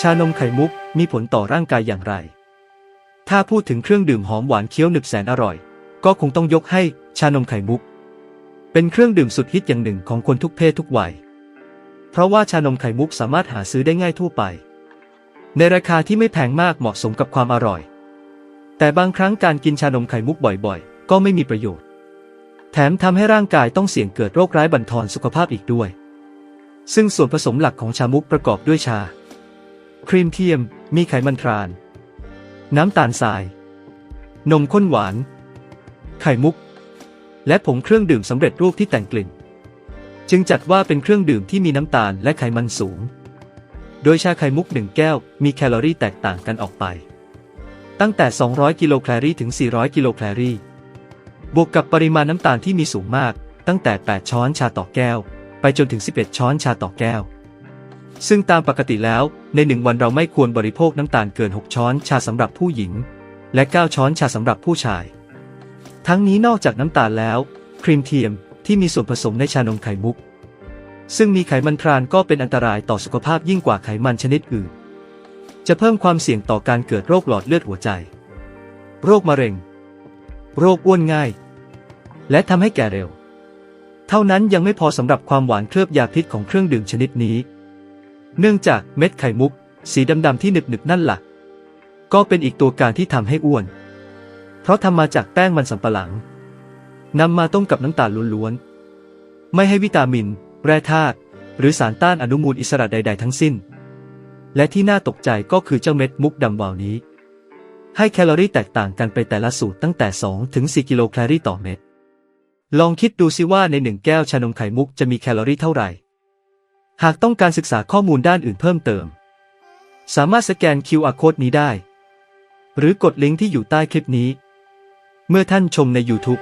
ชานมไข่มุกมีผลต่อร่างกายอย่างไร ถ้าพูดถึงเครื่องดื่มหอมหวานเคี้ยวหนึบแสนอร่อย ก็คงต้องยกให้ชานมไข่มุก เป็นเครื่องดื่มสุดฮิตอย่างหนึ่งของคนทุกเพศทุกวัย เพราะว่าชานมไข่มุกสามารถหาซื้อได้ง่ายทั่วไป ในราคาที่ไม่แพงมากเหมาะสมกับความอร่อย แต่บางครั้งการกินชานมไข่มุกบ่อยๆ ก็ไม่มีประโยชน์ แถมทำให้ร่างกายต้องเสี่ยงเกิดโรคร้ายบั่นทอนสุขภาพอีกด้วย ซึ่งส่วนผสมหลักของชามุกประกอบด้วยชา ครีมเทียม มีไขมันทราน น้ำตาลทราย นมข้นหวาน ไข่มุก และผงเครื่องดื่มสำเร็จรูปที่แต่งกลิ่น จึงจัดว่าเป็นเครื่องดื่มที่มีน้ำตาลและไขมันสูง โดยชาไข่มุกหนึ่งแก้ว มีแคลอรี่แตกต่างกันออกไป ตั้งแต่ 200 กิโลแคลอรี่ถึง 400 กิโลแคลอรี่ บวกกับปริมาณน้ำตาลที่มีสูงมาก ตั้งแต่ 8 ช้อนชาต่อแก้ว ไปจนถึง 11 ช้อนชาต่อแก้ว ซึ่งตามปกติแล้วในหนึ่งวันเราไม่ควรบริโภคน้ำตาลเกิน 6 ช้อนชาสำหรับผู้หญิง และ 9 ช้อนชาสำหรับผู้ชาย ทั้งนี้นอกจากน้ำตาลแล้ว ครีมเทียมที่มีส่วนผสมในชานมไข่มุก ซึ่งมีไขมันทรานก็เป็นอันตรายต่อสุขภาพยิ่งกว่าไขมันชนิดอื่น จะเพิ่มความเสี่ยงต่อการเกิดโรคหลอดเลือดหัวใจ โรคมะเร็ง โรคอ้วนง่าย และทำให้แก่เร็ว เท่านั้นยังไม่พอสำหรับความหวานเคลือบยาพิษของเครื่องดื่มชนิดนี้ เนื่องจากเม็ดไข่มุก สีดำๆที่หนึบๆนั่นหละก็เป็นอีกตัวการที่ทำให้อ้วน เพราะทำมาจากแป้งมันสำปะหลังนำมาต้มกับน้ำตาลล้วนๆ ไม่ให้วิตามิน แร่ธาตุหรือสารต้านอนุมูลอิสระใด ๆ ทั้งสิ้น และที่น่าตกใจก็คือเจ้าเม็ดมุกดำวาวนี้ ให้แคลอรี่แตกต่างกันไปแต่ละสูตรตั้งแต่ 2 ถึง 4 กิโลแคลอรี่ต่อเม็ด ลองคิดดูสิว่าในหนึ่งแก้วชานมไข่มุกจะมีแคลอรี่เท่าไหร่ หากต้องการศึกษาข้อมูลด้านอื่นเพิ่มเติม สามารถสแกน QR code นี้ได้ หรือกดลิงก์ที่อยู่ใต้คลิปนี้ เมื่อท่านชมใน YouTube